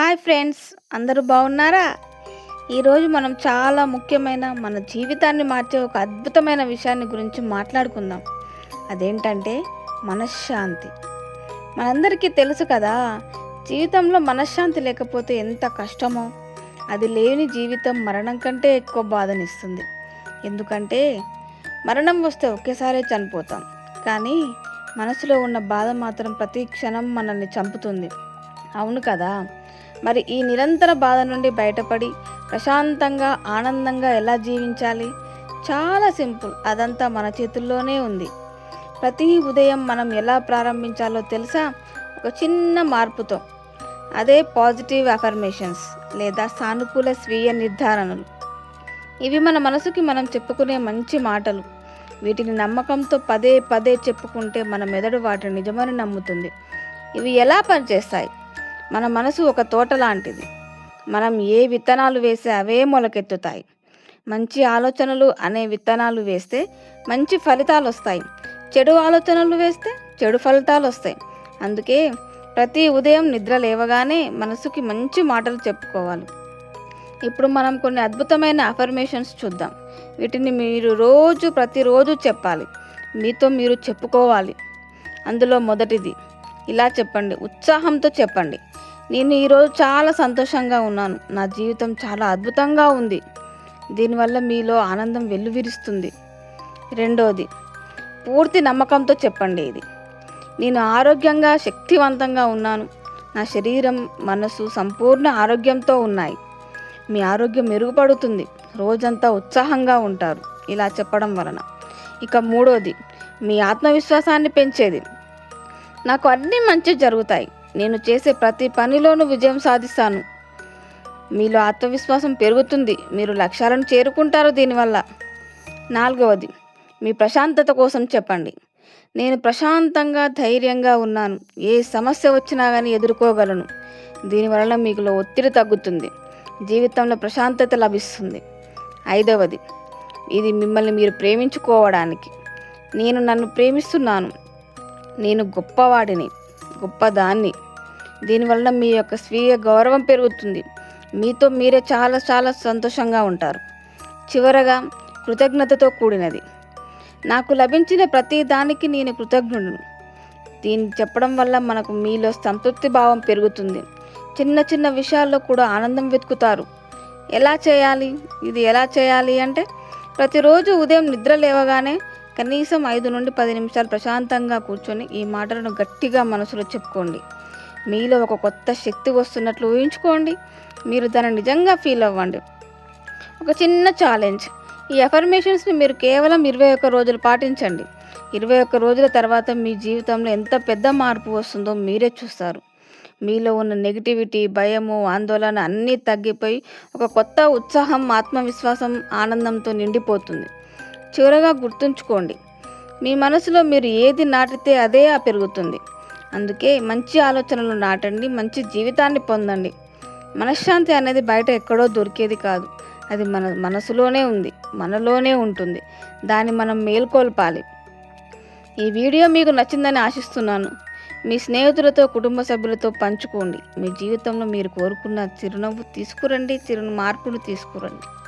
Hi friends అందరూ బాగున్నారా? ఈరోజు మనం చాలా ముఖ్యమైన మన జీవితాన్ని మార్చే ఒక అద్భుతమైన విషయాన్ని గురించి మాట్లాడుకుందాం. అదేంటంటే మనశ్శాంతి. మనందరికీ తెలుసు కదా జీవితంలో మనశ్శాంతి లేకపోతే ఎంత కష్టమో అది లేని జీవితం మరణం కంటే ఎక్కువ బాధనిస్తుంది. ఎందుకంటే మరణం వస్తే ఒకేసారి చనిపోతాం. కానీ మనసులో ఉన్న బాధ మాత్రం ప్రతి క్షణం మనల్ని చంపుతుంది. అవును కదా? మరి ఈ నిరంతర బాధ నుండి బయటపడి ప్రశాంతంగా ఆనందంగా ఎలా జీవించాలి? చాలా సింపుల్. అదంతా మన చేతుల్లోనే ఉంది. ప్రతి ఉదయం మనం ఎలా ప్రారంభించాలో తెలుసా? ఒక చిన్న మార్పుతో. అదే పాజిటివ్ అఫర్మేషన్స్ లేదా సానుకూల స్వీయ నిర్ధారణలు. ఇవి మన మనసుకి మనం చెప్పుకునే మంచి మాటలు. వీటిని నమ్మకంతో పదే పదే చెప్పుకుంటే మన మెదడు వాటిని నిజమని నమ్ముతుంది. ఇవి ఎలా పనిచేస్తాయి? మన మనసు ఒక తోట లాంటిది. మనం ఏ విత్తనాలు వేస్తే అవే మొలకెత్తుతాయి. మంచి ఆలోచనలు అనే విత్తనాలు వేస్తే మంచి ఫలితాలు వస్తాయి. చెడు ఆలోచనలు వేస్తే చెడు ఫలితాలు వస్తాయి. అందుకే ప్రతి ఉదయం నిద్ర లేవగానే మనసుకి మంచి మాటలు చెప్పుకోవాలి. ఇప్పుడు మనం కొన్ని అద్భుతమైన అఫర్మేషన్స్ చూద్దాం. వీటిని మీరు రోజు ప్రతిరోజు చెప్పాలి. మీతో మీరు చెప్పుకోవాలి. అందులో మొదటిది ఇలా చెప్పండి. ఉత్సాహంతో చెప్పండి. నేను ఈరోజు చాలా సంతోషంగా ఉన్నాను. నా జీవితం చాలా అద్భుతంగా ఉంది. దీనివల్ల మీలో ఆనందం వెల్లువిరుస్తుంది. రెండోది పూర్తి నమ్మకంతో చెప్పండి ఇది. నేను ఆరోగ్యంగా శక్తివంతంగా ఉన్నాను. నా శరీరం మనసు సంపూర్ణ ఆరోగ్యంతో ఉన్నాయి. మీ ఆరోగ్యం మెరుగుపడుతుంది. రోజంతా ఉత్సాహంగా ఉంటారు. ఇలా చెప్పడం వలన. ఇక మూడోది మీ ఆత్మవిశ్వాసాన్ని పెంచేది. నాకు అన్నీ మంచి జరుగుతాయి. నేను చేసే ప్రతి పనిలోనూ విజయం సాధిస్తాను. మీలో ఆత్మవిశ్వాసం పెరుగుతుంది. మీరు లక్ష్యాలను చేరుకుంటారు దీనివల్ల. నాలుగవది మీ ప్రశాంతత కోసం చెప్పండి. నేను ప్రశాంతంగా ధైర్యంగా ఉన్నాను. ఏ సమస్య వచ్చినా కానీ ఎదుర్కోగలను. దీనివలన మీకులో ఒత్తిడి తగ్గుతుంది. జీవితంలో ప్రశాంతత లభిస్తుంది. ఐదవది ఇది మిమ్మల్ని మీరు ప్రేమించుకోవడానికి. నేను నన్ను ప్రేమిస్తున్నాను. నేను గొప్పవాడిని. గొప్పదాన్ని. దీనివల్ల మీ యొక్క స్వీయ గౌరవం పెరుగుతుంది. మీతో మీరే చాలా చాలా సంతోషంగా ఉంటారు. చివరగా కృతజ్ఞతతో కూడినది. నాకు లభించిన ప్రతి దానికి నేను కృతజ్ఞుడును. దీన్ని చెప్పడం వల్ల మనకు మీలో సంతృప్తి భావం పెరుగుతుంది. చిన్న చిన్న విషయాల్లో కూడా ఆనందం వెతుకుతారు. ఎలా చేయాలి? ఇది ఎలా చేయాలి అంటే ప్రతిరోజు ఉదయం నిద్ర లేవగానే కనీసం ఐదు నుండి పది నిమిషాలు ప్రశాంతంగా కూర్చొని ఈ మాటలను గట్టిగా మనసులో చెప్పుకోండి. మీలో ఒక కొత్త శక్తి వస్తున్నట్లు ఊహించుకోండి. మీరు దాన్ని నిజంగా ఫీల్ అవ్వండి. ఒక చిన్న ఛాలెంజ్ ఈ అఫర్మేషన్స్ని మీరు కేవలం ఇరవై ఒక్క రోజులు పాటించండి. ఇరవై ఒక్క రోజుల తర్వాత మీ జీవితంలో ఎంత పెద్ద మార్పు వస్తుందో మీరే చూస్తారు. మీలో ఉన్న నెగిటివిటీ భయము ఆందోళన అన్నీ తగ్గిపోయి ఒక కొత్త ఉత్సాహం ఆత్మవిశ్వాసం ఆనందంతో నిండిపోతుంది. చివరగా గుర్తుంచుకోండి మీ మనసులో మీరు ఏది నాటితే అదే ఆ పెరుగుతుంది. అందుకే మంచి ఆలోచనలు నాటండి మంచి జీవితాన్ని పొందండి. మనశ్శాంతి అనేది బయట ఎక్కడో దొరికేది కాదు. అది మన మనసులోనే ఉంది మనలోనే ఉంటుంది. దాన్ని మనం మేల్కొల్పాలి. ఈ వీడియో మీకు నచ్చిందని ఆశిస్తున్నాను. మీ స్నేహితులతో కుటుంబ సభ్యులతో పంచుకోండి. మీ జీవితంలో మీరు కోరుకున్న చిరునవ్వు తీసుకురండి చిరును మార్పును తీసుకురండి.